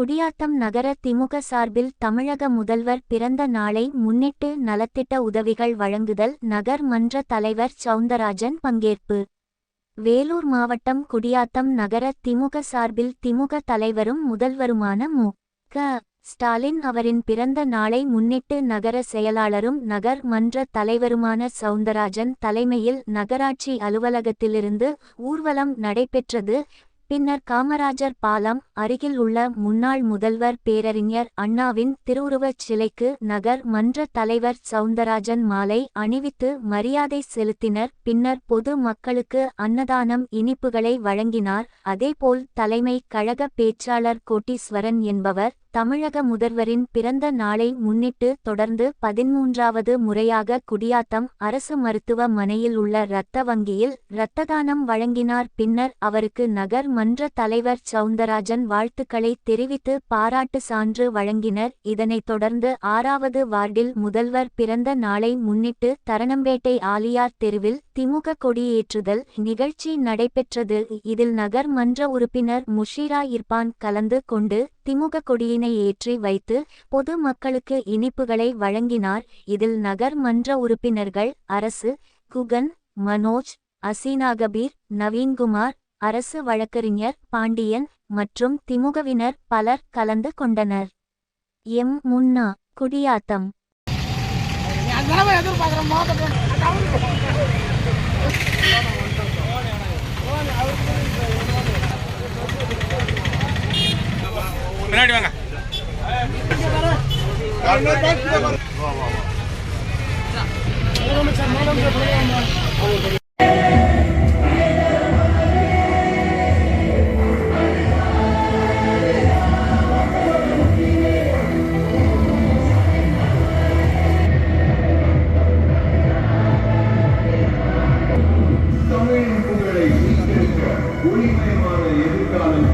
குடியாத்தம் நகர திமுக சார்பில் தமிழக முதல்வர் பிறந்த நாளை முன்னிட்டு நலத்திட்ட உதவிகள் வழங்குதல் நகர் மன்ற தலைவர் சவுந்தரராஜன் பங்கேற்பு. வேலூர் மாவட்டம் குடியாத்தம் நகர திமுக சார்பில் திமுக தலைவரும் முதல்வருமான மு. க. ஸ்டாலின் அவரின் பிறந்த நாளை முன்னிட்டு நகர செயலாளரும் நகர் மன்ற தலைவருமான சவுந்தரராஜன் தலைமையில் நகராட்சி அலுவலகத்திலிருந்து ஊர்வலம் நடைபெற்றது. பின்னர் காமராஜர் பாலம் அருகில் உள்ள முன்னாள் முதல்வர் பேரறிஞர் அண்ணாவின் திருவுருவச் சிலைக்கு நகர் மன்ற தலைவர் சவுந்தரராஜன் மாலை அணிவித்து மரியாதை செலுத்தினர். பின்னர் பொது மக்களுக்கு அன்னதானம் இனிப்புகளை வழங்கினார். அதேபோல் தலைமை கழக பேச்சாளர் கோட்டீஸ்வரன் என்பவர் தமிழக முதல்வரின் பிறந்த நாளை முன்னிட்டு தொடர்ந்து பதிமூன்றாவது முறையாக குடியாத்தம் அரசு மருத்துவமனையில் உள்ள இரத்த வங்கியில் இரத்த தானம் வழங்கினார். பின்னர் அவருக்கு நகர் மன்ற தலைவர் சவுந்தரராஜன் வாழ்த்துக்களை தெரிவித்து பாராட்டு சான்று வழங்கினர். இதனைத் தொடர்ந்து ஆறாவது வார்டில் முதல்வர் பிறந்த நாளை முன்னிட்டு தரணம்பேட்டை ஆலியார் தெருவில் திமுக கொடியேற்றுதல் நிகழ்ச்சி நடைபெற்றது. இதில் நகர் மன்ற உறுப்பினர் முஷீரா இர்பான் கலந்து கொண்டு திமுக கொடியினை ஏற்றி வைத்து பொது மக்களுக்கு இனிப்புகளை வழங்கினார். இதில் நகர் மன்ற உறுப்பினர்கள் அரசு குகன் மனோஜ் அசீனா கபீர் நவீன்குமார் அரசு வழக்கறிஞர் பாண்டியன் மற்றும் திமுகவினர் பலர் கலந்து கொண்டனர். எம். முன்னா குடியாத்தம். அதனால முன்னாடி வாங்க. தமிழின் புகழை மீட்டெடுக்க எதிர்காலம்